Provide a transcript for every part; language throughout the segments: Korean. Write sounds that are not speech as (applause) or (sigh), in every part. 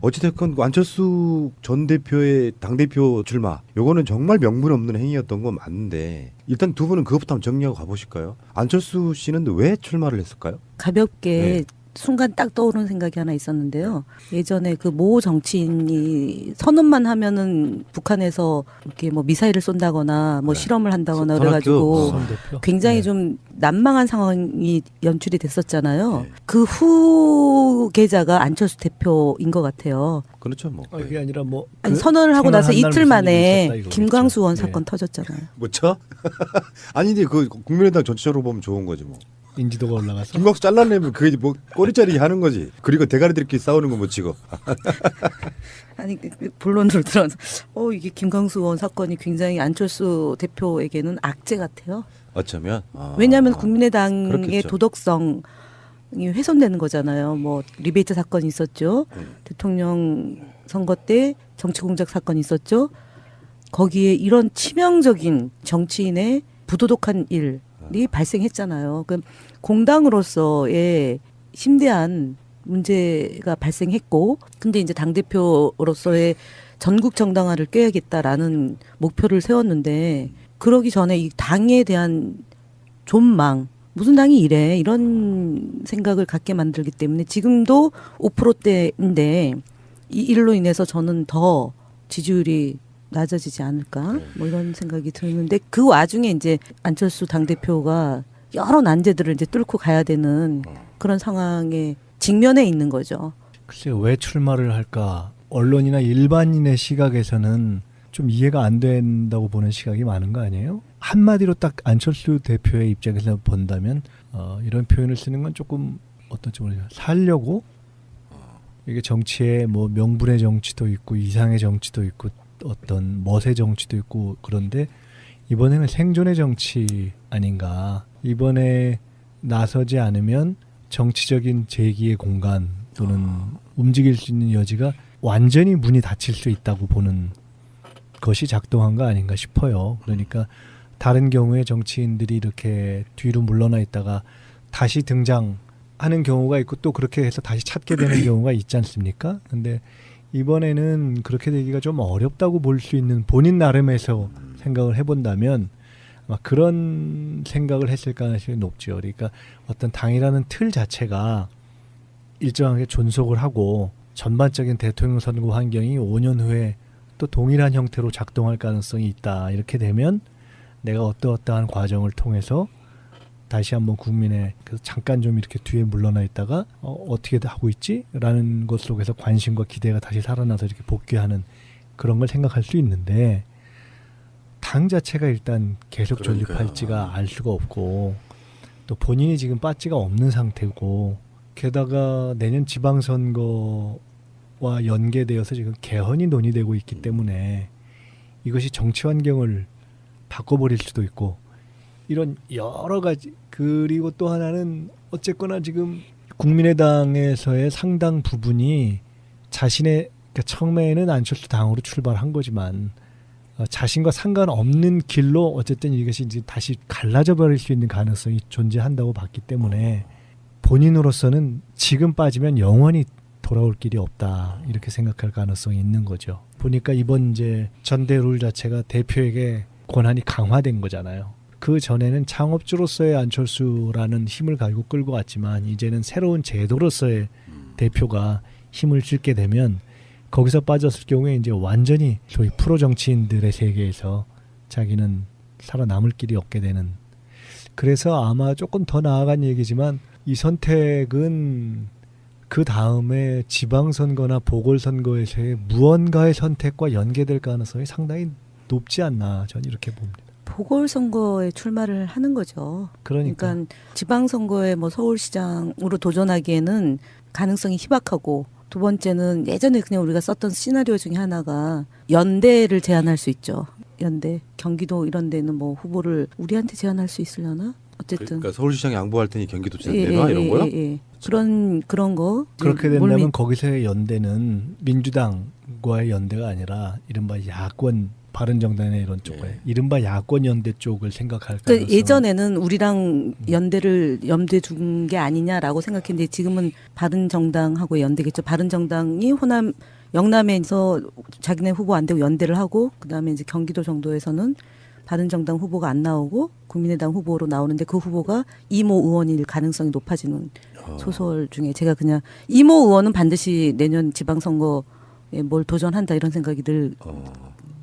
어찌됐건 안철수 전 대표의 당 대표 출마 요거는 정말 명분 없는 행위였던 건 맞는데 일단 두 분은 그것부터 한번 정리하고 가보실까요? 안철수 씨는 왜 출마를 했을까요? 가볍게 네. 순간 딱 떠오르는 생각이 하나 있었는데요. 예전에 그 모 정치인이 선언만 하면은 북한에서 이렇게 뭐 미사일을 쏜다거나 뭐 네. 실험을 한다거나 선- 그래가지고 대표. 굉장히 네. 좀 난망한 상황이 연출이 됐었잖아요. 네. 그 후계자가 안철수 대표인 것 같아요. 그렇죠 뭐. 아, 그게 아니라 뭐 아니, 그 선언을 하고 나서 이틀 만에. 김광수 의원 네. 사건 터졌잖아요. 뭐죠? (laughs) 아니 근데 그 국민의당 전체적으로 보면 좋은 거지 뭐. 인지도가 올라가서 김광수 잘라내면 그게 뭐 꼬리자리 하는 거지. 그리고 대가리들끼리 싸우는 거 못 치고. (laughs) 아니 그- 그 본론으로 들어서 어 이게 김광수 의원 사건이 굉장히 안철수 대표에게는 악재 같아요. 어쩌면. 아. 왜냐하면 국민의당의 그렇겠죠. 도덕성 이 훼손되는 거잖아요. 뭐 리베이트 사건이 있었죠. 음. 대통령 선거 때 정치 공작 사건이 있었죠. 거기에 이런 치명적인 정치인의 부도덕한 일이 발생했잖아요. 그 공당으로서의 심대한 문제가 발생했고, 근데 이제 당 대표로서의 전국 정당화를 꾀야겠다라는 목표를 세웠는데 그러기 전에 이 당에 대한 존망 무슨 당이 이래 이런 생각을 갖게 만들기 때문에 지금도 5%대인데 이 일로 인해서 저는 더 지지율이 낮아지지 않을까 뭐 이런 생각이 드는데 그 와중에 이제 안철수 당 대표가 여러 난제들을 이제 뚫고 가야 되는 그런 상황에 직면해 있는 거죠. 글쎄요 왜 출마를 할까 언론이나 일반인의 시각에서는 좀 이해가 안 된다고 보는 시각이 많은 거 아니에요? 한마디로 딱 안철수 대표의 입장에서 본다면 어, 이런 표현을 쓰는 건 조금 어떤지 모르겠어요. 살려고 이게 정치에 뭐 명분의 정치도 있고 이상의 정치도 있고 어떤 멋의 정치도 있고 그런데 이번에는 생존의 정치 아닌가. 이번에 나서지 않으면 정치적인 재기의 공간 또는 움직일 수 있는 여지가 완전히 문이 닫힐 수 있다고 보는 것이 작동한 거 아닌가 싶어요. 그러니까 다른 경우에 정치인들이 이렇게 뒤로 물러나 있다가 다시 등장하는 경우가 있고 또 그렇게 해서 다시 찾게 되는 (clears throat) 경우가 있지 않습니까? 근데 이번에는 그렇게 되기가 좀 어렵다고 볼 수 있는 본인 나름에서 생각을 해본다면 아마 그런 생각을 했을 가능성이 높죠. 그러니까 어떤 당이라는 틀 자체가 일정하게 존속을 하고 전반적인 대통령 선거 환경이 5년 후에 또 동일한 형태로 작동할 가능성이 있다. 이렇게 되면 내가 어떠어떠한 과정을 통해서 다시 한번 국민의 그래서 잠깐 좀 이렇게 뒤에 물러나 있다가 어, 어떻게 하고 있지?라는 것 속에서 관심과 기대가 다시 살아나서 이렇게 복귀하는 그런 걸 생각할 수 있는데 당 자체가 일단 계속 그러니까요. 존립할지가 알 수가 없고 또 본인이 지금 빠지가 없는 상태고 게다가 내년 지방선거와 연계되어서 지금 개헌이 논의되고 있기 때문에 이것이 정치 환경을 바꿔버릴 수도 있고 이런 여러 가지 그리고 또 하나는 어쨌거나 지금 국민의당에서의 상당 부분이 자신의 그러니까 처음에는 안철수 당으로 출발한 거지만 어, 자신과 상관없는 길로 어쨌든 이것이 이제 다시 갈라져 버릴 수 있는 가능성이 존재한다고 봤기 때문에 본인으로서는 지금 빠지면 영원히 돌아올 길이 없다 이렇게 생각할 가능성이 있는 거죠. 보니까 이번 이제 전대 룰 자체가 대표에게 권한이 강화된 거잖아요. 그 전에는 창업주로서의 안철수라는 힘을 가지고 끌고 왔지만 이제는 새로운 제도로서의 대표가 힘을 줄게 되면 거기서 빠졌을 경우에 이제 완전히 소위 프로 정치인들의 세계에서 자기는 살아남을 길이 없게 되는 그래서 아마 조금 더 나아간 얘기지만 이 선택은 그 다음에 지방선거나 보궐선거에서의 무언가의 선택과 연계될 가능성이 상당히 높지 않나 저는 이렇게 봅니다. 보궐선거에 출마를 하는 거죠. 그러니까, 그러니까 지방선거에 뭐 서울시장으로 도전하기에는 가능성이 희박하고 두 번째는 예전에 그냥 우리가 썼던 시나리오 중에 하나가 연대를 제안할 수 있죠. 연대 경기도 이런 데는 뭐 후보를 우리한테 제안할 수 있으려나? 어쨌든 그러니까 서울시장 양보할 테니 경기도 예, 지사 내놔 이런 거요? 예, 예. 그런 그런 거 그렇게 이제 된다면 몰미- 거기서의 연대는 민주당과의 연대가 아니라 이른바 야권 바른정당이나 이런 쪽에 예. 이른바 야권 연대 쪽을 생각할 그 가능성. 예전에는 우리랑 연대를 염두에 둔 게 아니냐라고 생각했는데 지금은 바른정당하고 연대겠죠. 바른정당이 호남 영남에서 자기네 후보 안 되고 연대를 하고 그다음에 이제 경기도 정도에서는 바른정당 후보가 안 나오고 국민의당 후보로 나오는데 그 후보가 이모 의원일 가능성이 높아지는 어. 소설 중에 제가 그냥 이모 의원은 반드시 내년 지방선거에 뭘 도전한다 이런 생각이 늘 어.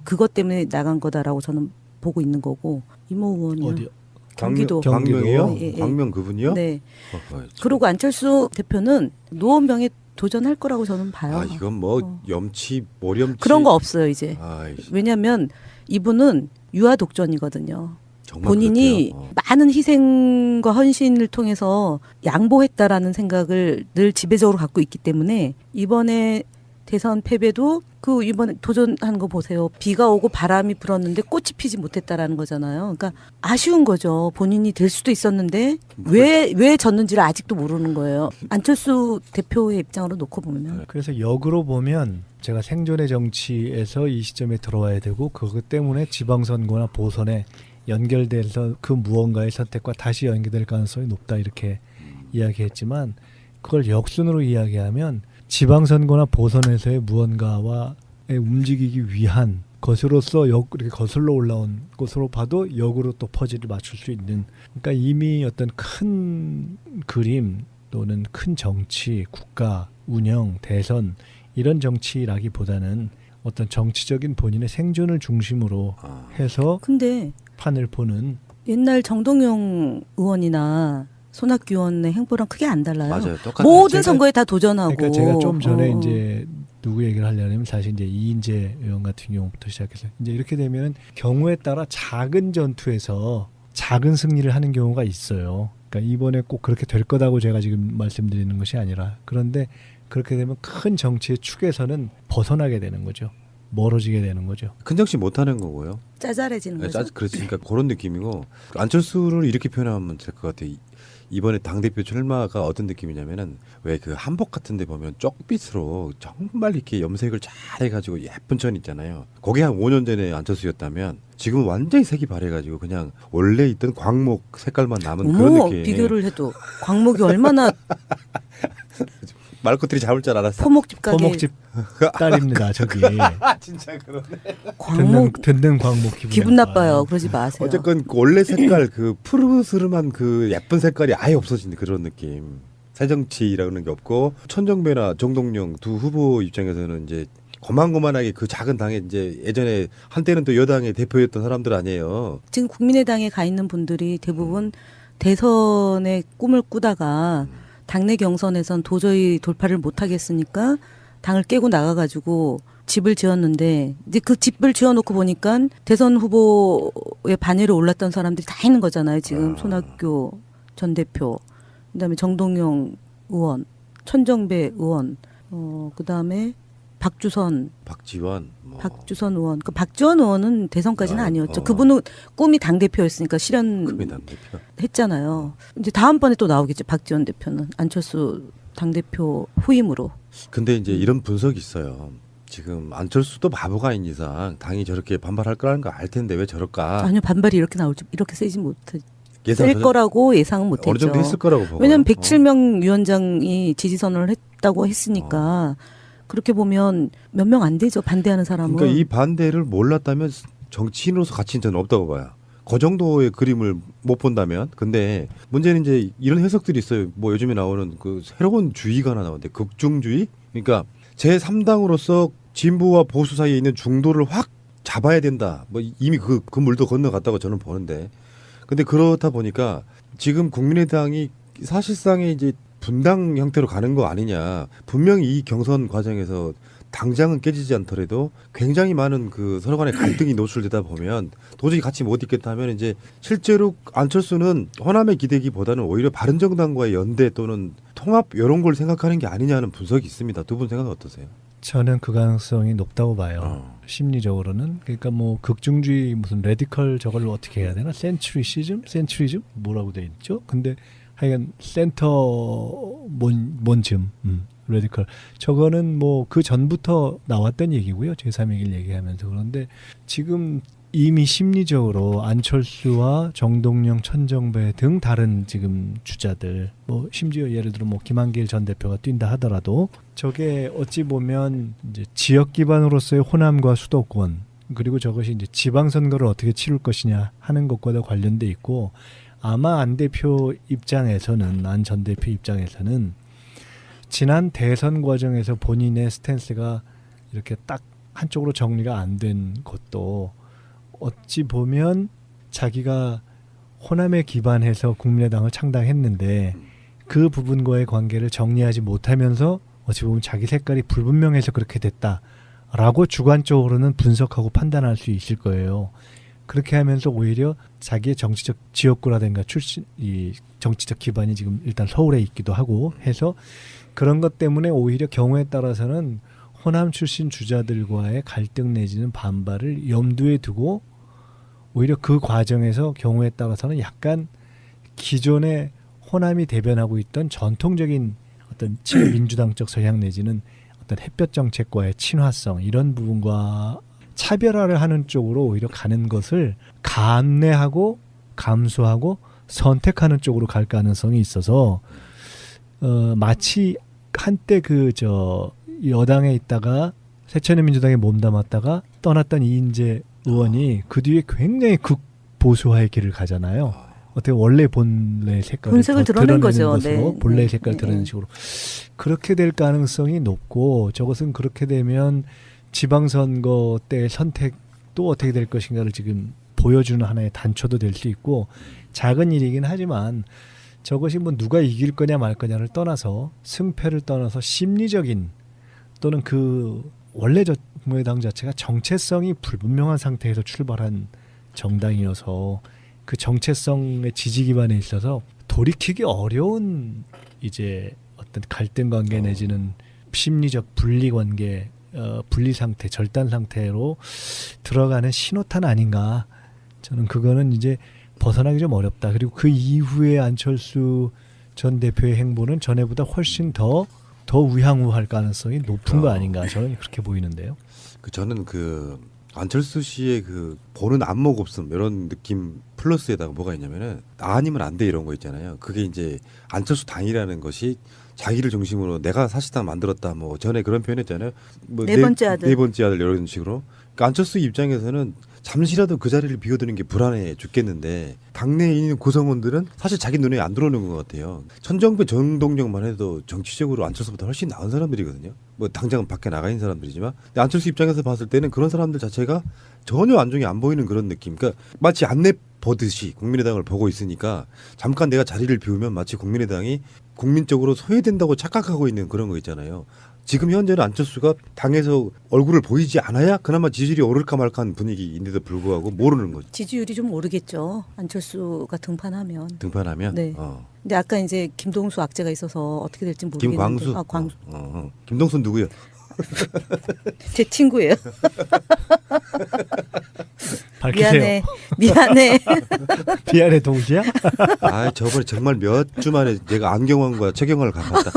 그것 때문에 나간 거다라고 저는 보고 있는 거고 이모 의원이요. 어디 경기도. 광명, 광명이요? 예, 예. 광명 그분이요? 네. 어허, 참. 그리고 안철수 대표는 노원병에 도전할 거라고 저는 봐요. 아 이건 뭐 어. 염치 모렴치 그런 거 없어요 이제. 아, 왜냐하면 이분은 유아 독전이거든요. 정말 본인이. 어. 많은 희생과 헌신을 통해서 양보했다라는 생각을 늘 지배적으로 갖고 있기 때문에 이번에 대선 패배도 그 이번에 도전한 거 보세요. 비가 오고 바람이 불었는데 꽃이 피지 못했다라는 거잖아요. 그러니까 아쉬운 거죠. 본인이 될 수도 있었는데 왜 왜 졌는지를 아직도 모르는 거예요. 안철수 대표의 입장으로 놓고 보면 그래서 역으로 보면 제가 생존의 정치에서 이 시점에 들어와야 되고 그것 때문에 지방선거나 보선에 연결돼서 그 무언가의 선택과 다시 연결될 가능성이 높다 이렇게 이야기했지만 그걸 역순으로 이야기하면 지방선거나 보선에서의 무언가와 움직이기 위한 것으로서 역 이렇게 거슬러 올라온 것으로 봐도 역으로 또 퍼즐을 맞출 수 있는 그러니까 이미 어떤 큰 그림 또는 큰 정치, 국가 운영, 대선 이런 정치라기보다는 어떤 정치적인 본인의 생존을 중심으로 아, 해서 근데 판을 보는 옛날 정동영 의원이나 손학규 의원의 행보랑 크게 안 달라요. 맞아요. 똑같아요. 모든 제가- 선거에 다 도전하고. 그러니까 제가 좀 전에 어. 이제 누구 얘기를 하려면 사실 이제 이인재 의원 같은 경우부터 시작해서 이제 이렇게 되면은 경우에 따라 작은 전투에서 작은 승리를 하는 경우가 있어요. 그러니까 이번에 꼭 그렇게 될 거다고 제가 지금 말씀드리는 것이 아니라 그런데 그렇게 되면 큰 정치의 축에서는 벗어나게 되는 거죠. 멀어지게 되는 거죠. 큰 정치 못하는 거고요. 짜잘해지는 네, 거죠. 짜, 그렇으니까 그런 느낌이고 안철수를 이렇게 표현하면 될 것 같아요. 이- 이번에 당 대표 출마가 어떤 느낌이냐면은 왜 그 한복 같은데 보면 쪽빛으로 정말 이렇게 염색을 잘 해가지고 예쁜 천 있잖아요. 거기 한 5년 전에 안철수였다면 지금 완전히 색이 바래가지고 그냥 원래 있던 광목 색깔만 남은 그런 어머 느낌. 비교를 해도 광목이 얼마나 (laughs) 말것들이 잡을 줄 알았어. 포목집 가게 포목집 딸입니다. (laughs) 저기 아 진짜 그러네. 광목 듣는, 듣는 광목 기분, 기분 나빠요. 그러지 마세요. 어쨌건 그 원래 색깔 그 푸르스름한 그 예쁜 색깔이 아예 없어진 그런 느낌. 새정치라는 게 없고 천정배나 정동영 두 후보 입장에서는 이제 고만고만하게 그 작은 당에 이제 예전에 한때는 또 여당의 대표였던 사람들 아니에요. 지금 국민의당에 가 있는 분들이 대부분 대선의 꿈을 꾸다가 당내 경선에선 도저히 돌파를 못 하겠으니까 당을 깨고 나가가지고 집을 지었는데 이제 그 집을 지어놓고 보니까 대선 후보에 반열에 올랐던 사람들이 다 있는 거잖아요. 지금 아. 손학규 전 대표, 그다음에 정동영 의원, 천정배 의원, 어 그다음에 박주선 박지원, 뭐 박주선 의원. 그 박지원 의원은 대선까지는 아, 아니었죠. 어. 그분은 꿈이 당 대표였으니까 국민당 실현했잖아요. 대표. 이제 다음번에 또 나오겠죠. 박지원 대표는 안철수 당 대표 후임으로. 근데 이제 이런 분석이 있어요. 지금 안철수도 바보가 아닌 이상 당이 저렇게 반발할 거라는 거 알 텐데 왜 저럴까? 아니요 반발이 이렇게 나올지 이렇게 세지 못해. 예상 셀 저- 거라고 예상은 못했죠. 어느 정도 했을 거라고 보고. 왜냐하면 107명 위원장이 지지 선언을 했다고 했으니까 어. 그렇게 보면 몇 명 안 되죠. 반대하는 사람은. 그러니까 이 반대를 몰랐다면 정치인으로서 가치는 저는 없다고 봐요. 그 정도의 그림을 못 본다면. 근데 문제는 이제 이런 해석들이 있어요. 뭐 요즘에 나오는 그 새로운 주의가 하나 나오는데 극중주의. 그러니까 제 3당으로서 진보와 보수 사이에 있는 중도를 확 잡아야 된다. 뭐 이미 그, 그 물도 건너갔다고 저는 보는데. 근데 그렇다 보니까 지금 국민의당이 사실상의 이제 분당 형태로 가는 거 아니냐. 분명히 이 경선 과정에서 당장은 깨지지 않더라도 굉장히 많은 그 서로 간의 갈등이 노출되다 보면 도저히 같이 못 있겠다 하면 이제 실제로 안철수는 호남에 기대기보다는 오히려 바른정당과의 연대 또는 통합 이런 걸 생각하는 게 아니냐는 분석이 있습니다. 두 분 생각은 어떠세요? 저는 그 가능성이 높다고 봐요. 어. 심리적으로는 그러니까 뭐 극중주의 무슨 레디컬 저걸 어떻게 해야 되나 센츄리 시즘 센츄리즘 뭐라고 돼 있죠 근데 하여간 센터 몬 몬즘 음. 레디컬. 저거는 뭐 그 전부터 나왔던 얘기고요. 제3의 길 얘기하면서 그런데 지금 이미 심리적으로 안철수와 정동영, 천정배 등 다른 지금 주자들 뭐 심지어 예를 들어 뭐 김한길 전 대표가 뛴다 하더라도 저게 어찌 보면 이제 지역 기반으로서의 호남과 수도권 그리고 저것이 이제 지방 선거를 어떻게 치룰 것이냐 하는 것과도 관련돼 있고 아마 안 대표 입장에서는 안 전 대표 입장에서는 지난 대선 과정에서 본인의 스탠스가 이렇게 딱 한쪽으로 정리가 안 된 것도 어찌 보면 자기가 호남에 기반해서 국민의당을 창당했는데 그 부분과의 관계를 정리하지 못하면서 어찌 보면 자기 색깔이 불분명해서 그렇게 됐다라고 주관적으로는 분석하고 판단할 수 있을 거예요. 그렇게 하면서 오히려 자기의 정치적 지역구라든가 출신 이 정치적 기반이 지금 일단 서울에 있기도 하고 해서 그런 것 때문에 오히려 경우에 따라서는 호남 출신 주자들과의 갈등 내지는 반발을 염두에 두고 오히려 그 과정에서 경우에 따라서는 약간 기존의 호남이 대변하고 있던 전통적인 어떤 친민주당적 서양 내지는 어떤 햇볕 정책과의 친화성 이런 부분과 차별화를 하는 쪽으로 오히려 가는 것을 감내하고 감수하고 선택하는 쪽으로 갈 가능성이 있어서 어 마치 한때 그 저 여당에 있다가 새천년민주당에 몸담았다가 떠났던 이인재 의원이 그 뒤에 굉장히 극보수화의 길을 가잖아요. 어떻게 원래 본래 색깔을 본색을 드러내는 거죠. 것으로 네. 본래 네. 색깔 네. 드러내는 식으로 그렇게 될 가능성이 높고 저것은 그렇게 되면 지방선거 때 선택도 어떻게 될 것인가를 지금 보여주는 하나의 단초도 될 수 있고 작은 일이긴 하지만 저것이 뭐 누가 이길 거냐 말 거냐를 떠나서 승패를 떠나서 심리적인 또는 그 원래 저 국민의당 자체가 정체성이 불분명한 상태에서 출발한 정당이어서 그 정체성의 지지 기반에 있어서 돌이키기 어려운 이제 어떤 갈등 관계 내지는 심리적 분리 관계 어, 분리 상태 절단 상태로 들어가는 신호탄 아닌가. 저는 그거는 이제 벗어나기 좀 어렵다. 그리고 그 이후에 안철수 전 대표의 행보는 전에보다 훨씬 더 더 우향우할 가능성이 높은 거 아닌가. 저는 그렇게 보이는데요. 그 저는 그 안철수 씨의 그 보는 안목 없음 이런 느낌 플러스에다가 뭐가 있냐면은 나 아니면 안 돼 이런 거 있잖아요. 그게 이제 안철수 당이라는 것이 자기를 중심으로 내가 사실상 만들었다 뭐 전에 그런 표현했잖아요. 뭐네 번째 아들. 네 번째 아들 이런 식으로. 그러니까 안철수 입장에서는 잠시라도 그 자리를 비워두는 게 불안해 죽겠는데 당내에 있는 구성원들은 사실 자기 눈에 안 들어오는 것 같아요. 천정배 정동영만 해도 정치적으로 안철수보다 훨씬 나은 사람들이거든요. 뭐 당장은 밖에 나가 있는 사람들이지만 안철수 입장에서 봤을 때는 그런 사람들 자체가 전혀 안중에 안 보이는 그런 느낌. 그러니까 마치 안내 보듯이 국민의당을 보고 있으니까 잠깐 내가 자리를 비우면 마치 국민의당이 국민적으로 소외된다고 착각하고 있는 그런 거 있잖아요. 지금 현재는 안철수가 당에서 얼굴을 보이지 않아야 그나마 지지율이 오를까 말까한 분위기인데도 불구하고 모르는 거죠. 지지율이 좀 오르겠죠. 안철수가 등판하면. 등판하면. 네. 어. 근데 아까 이제 김동수 악재가 있어서 어떻게 될지 모르겠는데. 김광수. 아, 광수. 어, 어, 어. 김동수 누구요? (laughs) 제 친구예요. (laughs) 밝히세요. 미안해. 미안해. (laughs) 미안해 동지야. (laughs) 아, 저번에 정말 몇 주 만에 내가 안경환과 최경환을 갚았다.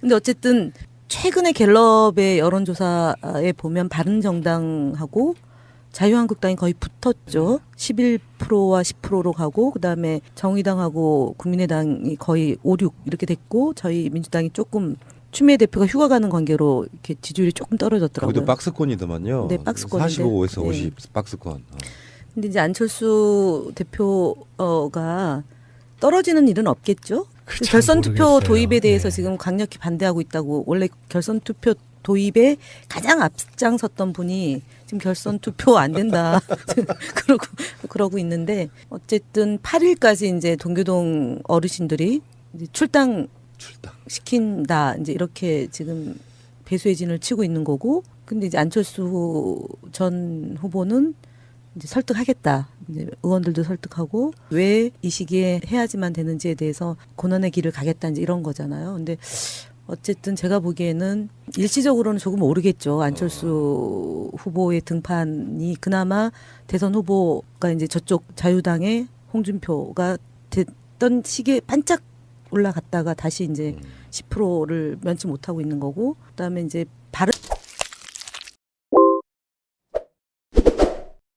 근데 어쨌든 최근에 갤럽의 여론조사에 보면 바른정당하고 자유한국당이 거의 붙었죠. 11%와 10%로 가고 그다음에 정의당하고 국민의당이 거의 5, 6 이렇게 됐고 저희 민주당이 조금 추미애 대표가 휴가 가는 관계로 이렇게 지지율이 조금 떨어졌더라고요. 거기도 박스권이더만요. 네, 박스권인데. 45에서 네. 50 박스권. 어. 근데 이제 안철수 대표가 떨어지는 일은 없겠죠. 그잘 결선 투표. 도입에 대해서 네. 지금 강력히 반대하고 있다고 원래 결선 투표 도입에 가장 앞장섰던 분이 지금 결선 투표 안 된다 (laughs) 그러고 그러고 있는데 어쨌든 8일까지 이제 동교동 어르신들이 이제 출당 출당. 시킨다. 이제 이렇게 지금 배수의 진을 치고 있는 거고 근데 이제 안철수 전 후보는 이제 설득하겠다. 이제 의원들도 설득하고 왜 이 시기에 해야지만 되는지에 대해서 고난의 길을 가겠다. 이제 이런 거잖아요. 근데 어쨌든 제가 보기에는 일시적으로는 조금 오르겠죠. 안철수 후보의 등판이 그나마 대선 후보가 이제 저쪽 자유당의 홍준표가 됐던 시기에 반짝 올라갔다가 다시 이제 음. 10%를 면치 못하고 있는 거고 그다음에 이제 바른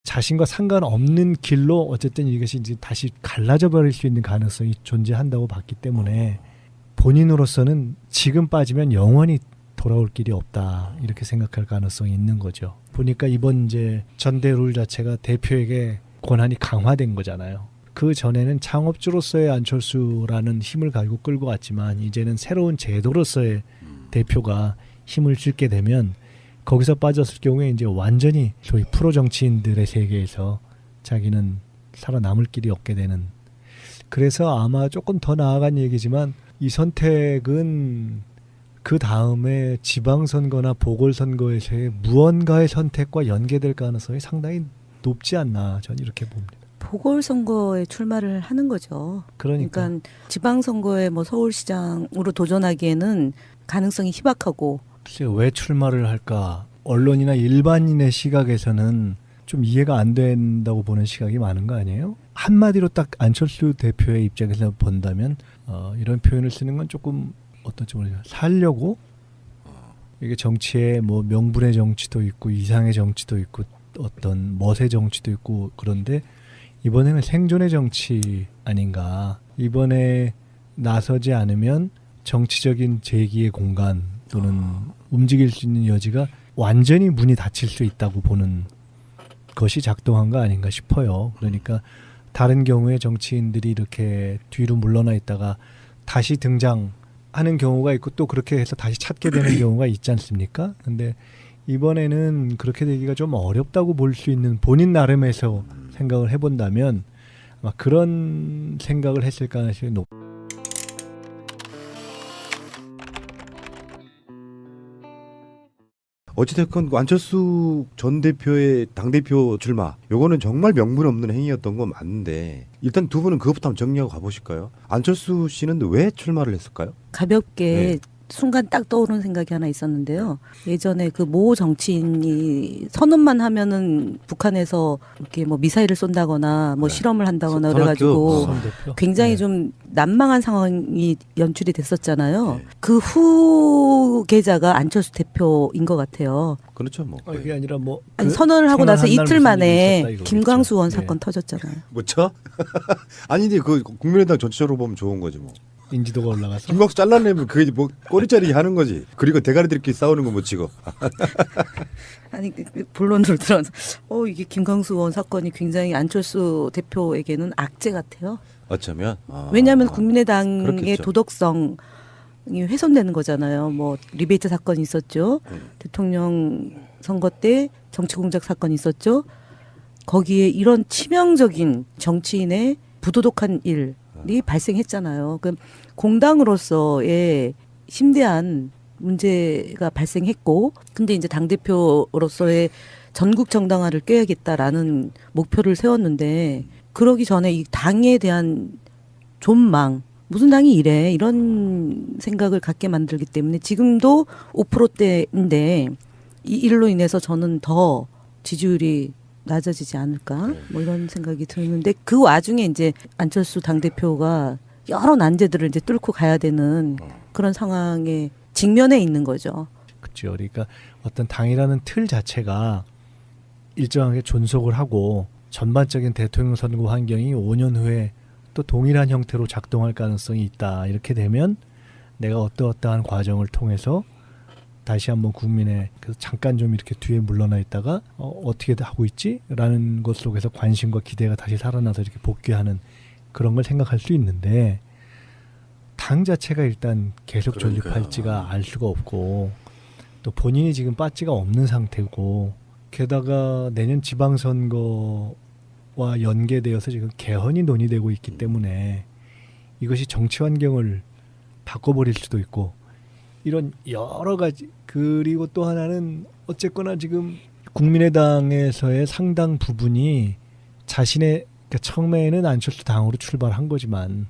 자신과 상관없는 길로 어쨌든 이것이 이제 다시 갈라져 버릴 수 있는 가능성이 존재한다고 봤기 때문에 본인으로서는 지금 빠지면 영원히 돌아올 길이 없다 이렇게 생각할 가능성이 있는 거죠. 보니까 이번 이제 전대 룰 자체가 대표에게 권한이 강화된 거잖아요. 그 전에는 창업주로서의 안철수라는 힘을 가지고 끌고 왔지만 이제는 새로운 제도로서의 대표가 힘을 줄게 되면 거기서 빠졌을 경우에 이제 완전히 소위 프로 정치인들의 세계에서 자기는 살아남을 길이 없게 되는 그래서 아마 조금 더 나아간 얘기지만 이 선택은 그 다음에 지방선거나 보궐선거에서의 무언가의 선택과 연계될 가능성이 상당히 높지 않나 저는 이렇게 봅니다. 보궐선거에 출마를 하는 거죠. 그러니까, 그러니까 지방선거에 뭐 서울시장으로 도전하기에는 가능성이 희박하고 글쎄 왜 출마를 할까? 언론이나 일반인의 시각에서는 좀 이해가 안 된다고 보는 시각이 많은 거 아니에요? 한마디로 딱 안철수 대표의 입장에서 본다면 어, 이런 표현을 쓰는 건 조금 어떤지 모르겠어요. 살려고 이게 정치에 뭐 명분의 정치도 있고 이상의 정치도 있고 어떤 멋의 정치도 있고 그런데 이번에는 생존의 정치 아닌가. 이번에 나서지 않으면 정치적인 재기의 공간 또는 움직일 수 있는 여지가 완전히 문이 닫힐 수 있다고 보는 것이 작동한 거 아닌가 싶어요. 그러니까 다른 경우에 정치인들이 이렇게 뒤로 물러나 있다가 다시 등장하는 경우가 있고 또 그렇게 해서 다시 찾게 되는 (coughs) 경우가 있지 않습니까? 근데 이번에는 그렇게 되기가 좀 어렵다고 볼 수 있는 본인 나름에서 생각을 해본다면 아마 그런 생각을 했을 가능성이 높. 어찌됐건 그 안철수 전 대표의 당 대표 출마 요거는 정말 명분 없는 행위였던 건 맞는데 일단 두 분은 그것부터 한번 정리하고 가보실까요? 안철수 씨는 왜 출마를 했을까요? 가볍게 네. 순간 딱 떠오르는 생각이 하나 있었는데요. 예전에 그 모 정치인이 선언만 하면은 북한에서 이렇게 뭐 미사일을 쏜다거나 뭐 네. 실험을 한다거나 선- 그래가지고. 굉장히 네. 좀 난망한 상황이 연출이 됐었잖아요. 네. 그 후계자가 안철수 대표인 것 같아요. 그렇죠 뭐. 어, 이게 아니라 뭐 아니, 그 선언을 하고 나서 이틀 만에. 김광수 의원 네. 사건 터졌잖아요. 뭐죠? (laughs) 아니 근데 그 국민의당 전체적으로 보면 좋은 거지 뭐. 인지도가 올라가서 김광수 잘라내면 그게 뭐 꼬리자리기 하는 거지. 그리고 대가리들끼리 싸우는 거 못 치고. (laughs) 아니 그- 그 본론으로 들어서 어 이게 김광수 의원 사건이 굉장히 안철수 대표에게는 악재 같아요. 어쩌면. 아. 왜냐하면 국민의당의 그렇겠죠. 도덕성 이 훼손되는 거잖아요. 뭐 리베이트 사건이 있었죠. 네. 대통령 선거 때 정치 공작 사건이 있었죠. 거기에 이런 치명적인 정치인의 부도덕한 일이 발생했잖아요. 그 공당으로서의 심대한 문제가 발생했고, 근데 이제 당 대표로서의 전국 정당화를 꾀야겠다라는 목표를 세웠는데, 그러기 전에 이 당에 대한 존망, 무슨 당이 이래 이런 생각을 갖게 만들기 때문에 지금도 5%대인데 이 일로 인해서 저는 더 지지율이 낮아지지 않을까 뭐 이런 생각이 드는데 그 와중에 이제 안철수 당 대표가 여러 난제들을 이제 뚫고 가야 되는 그런 상황에 직면해 있는 거죠. 그렇죠. 그러니까 어떤 당이라는 틀 자체가 일정하게 존속을 하고 전반적인 대통령 선거 환경이 5년 후에 또 동일한 형태로 작동할 가능성이 있다. 이렇게 되면 내가 어떠어떠한 과정을 통해서 다시 한번 국민의 그래서 잠깐 좀 이렇게 뒤에 물러나 있다가 어, 어떻게 하고 있지?라는 것 속에서 관심과 기대가 다시 살아나서 이렇게 복귀하는 그런 걸 생각할 수 있는데 당 자체가 일단 계속 그러니까요. 존립할지가 알 수가 없고 또 본인이 지금 빠지가 없는 상태고 게다가 내년 지방선거와 연계되어서 지금 개헌이 논의되고 있기 때문에 이것이 정치 환경을 바꿔버릴 수도 있고 이런 여러 가지 그리고 또 하나는 어쨌거나 지금 국민의당에서의 상당 부분이 자신의 그러니까 처음에는 안철수 당으로 출발한 거지만